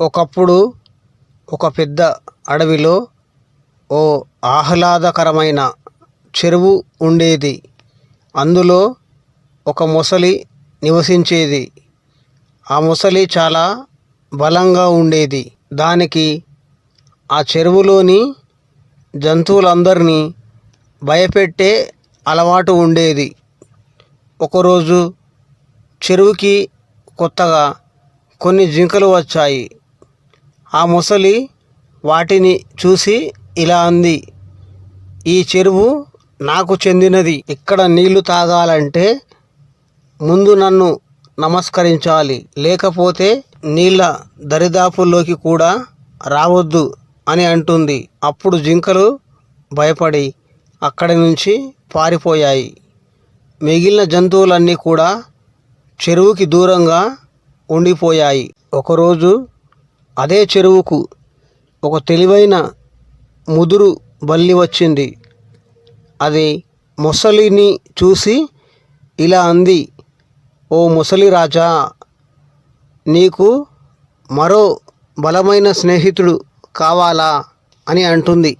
ఒకప్పుడు ఒక పెద్ద అడవిలో ఓ ఆహ్లాదకరమైన చెరువు ఉండేది. అందులో ఒక మొసలి నివసించేది. ఆ మొసలి చాలా బలంగా ఉండేది. దానికి ఆ చెరువులోని జంతువులందరినీ భయపెట్టే అలవాటు ఉండేది. ఒకరోజు చెరువుకి కొత్తగా కొన్ని జింకలు వచ్చాయి. ఆ మొసలి వాటిని చూసి ఇలా అంది ఈ చెరువు నాకు చెందినది. ఇక్కడ నీళ్ళు తాగాలంటే ముందు నన్ను నమస్కరించాలి. లేకపోతే నీళ్ళ దరిదాపుల్లోకి కూడా రావద్దు అని అంటుంది. అప్పుడు జింకలు భయపడి అక్కడి నుంచి పారిపోయాయి. మిగిలిన జంతువులన్నీ కూడా చెరువుకి దూరంగా ఉండిపోయాయి. ఒకరోజు అదే చెరువుకు ఒక తెలివైన ముదురు బల్లి వచ్చింది. అది మొసలిని చూసి ఇలా అంది ఓ ముసలి రాజా నీకు మరో బలమైన స్నేహితుడు కావాలా? అని అంటుంది.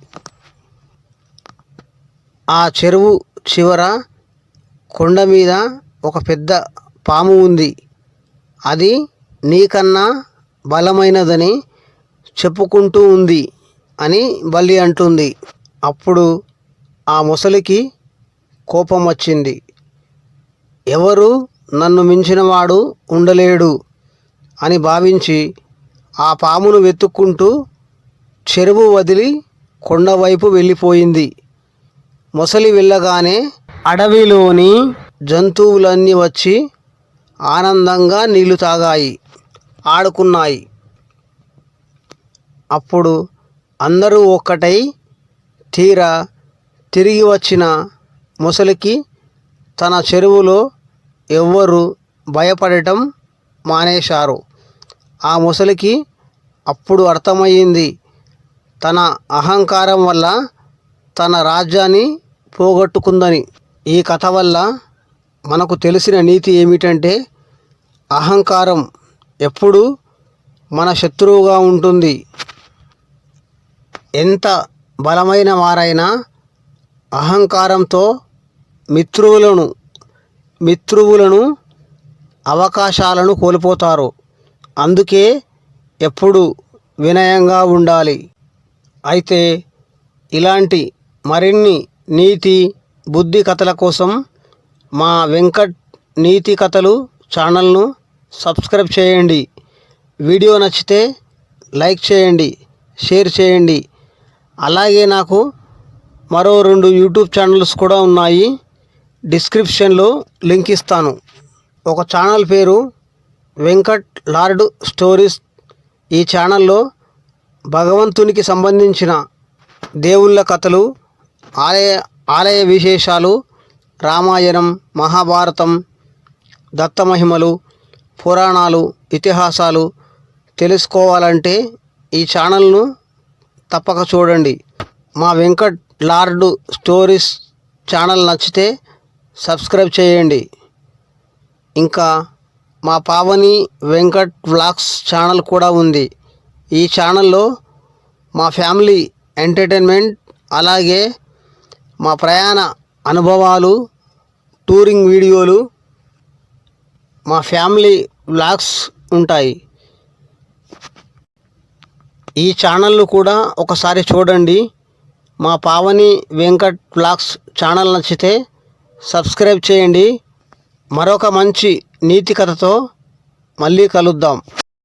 ఆ చెరువు చివర కొండ మీద ఒక పెద్ద పాము ఉంది. అది నీకన్నా బలమైనదని చెప్పుకుంటూ ఉంది అని బల్లి అంటుంది. అప్పుడు ఆ ముసలికి కోపం వచ్చింది. ఎవరు నన్ను మించినవాడు ఉండలేడు అని భావించి ఆ పామును వెతుక్కుంటూ చెరువు వదిలి కొండవైపు వెళ్ళిపోయింది. మొసలి వెళ్ళగానే అడవిలోని జంతువులన్నీ వచ్చి ఆనందంగా నీళ్ళు తాగాయి. ఆడుకున్నాయి. అప్పుడు అందరూ ఒక్కటై తీరా తిరిగి వచ్చిన ముసలికి తన చెరువులో ఎవ్వరు భయపడటం మానేశారు. ఆ ముసలికి అప్పుడు అర్థమయ్యింది తన అహంకారం వల్ల తన రాజ్యాన్ని పోగొట్టుకుందని. ఈ కథ వల్ల మనకు తెలిసిన నీతి ఏమిటంటే అహంకారం ఎప్పుడు మన శత్రువుగా ఉంటుంది. ఎంత బలమైన వారైనా అహంకారంతో మిత్రువులను మిత్రువులను అవకాశాలను కోల్పోతారు. అందుకే ఎప్పుడు వినయంగా ఉండాలి. అయితే ఇలాంటి మరిన్ని నీతి బుద్ధి కథల కోసం మా వెంకట్ నీతి కథలు ఛానల్ను సబ్స్క్రైబ్ చేయండి. వీడియో నచ్చితే లైక్ చేయండి షేర్ చేయండి. అలాగే నాకు మరో రెండు యూట్యూబ్ ఛానల్స్ కూడా ఉన్నాయి. డిస్క్రిప్షన్లో లింక్ ఇస్తాను. ఒక ఛానల్ పేరు వెంకట్ లార్డ్ స్టోరీస్. ఈ ఛానల్లో భగవంతునికి సంబంధించిన దేవుళ్ళ కథలు ఆలయ ఆలయ విశేషాలు రామాయణం మహాభారతం దత్తమహిమలు పురాణాలు ఇతిహాసాలు తెలుసుకోవాలంటే ఈ ఛానల్ను తప్పక చూడండి. మా వెంకట్ లార్డ్ స్టోరీస్ ఛానల్ నచ్చితే సబ్స్క్రైబ్ చేయండి. ఇంకా మా పావని వెంకట్ వ్లాగ్స్ ఛానల్ కూడా ఉంది. ఈ ఛానల్లో మా ఫ్యామిలీ ఎంటర్టైన్మెంట్ అలాగే మా ప్రయాణ అనుభవాలు టూరింగ్ వీడియోలు మా ఫ్యామిలీ వ్లాగ్స్ ఉంటాయి. ఈ ఛానల్ను కూడా ఒకసారి చూడండి. మా పావని వెంకట్ వ్లాగ్స్ ఛానల్ నచ్చితే సబ్స్క్రైబ్ చేయండి. మరొక మంచి నీతి కథతో మళ్ళీ కలుద్దాం.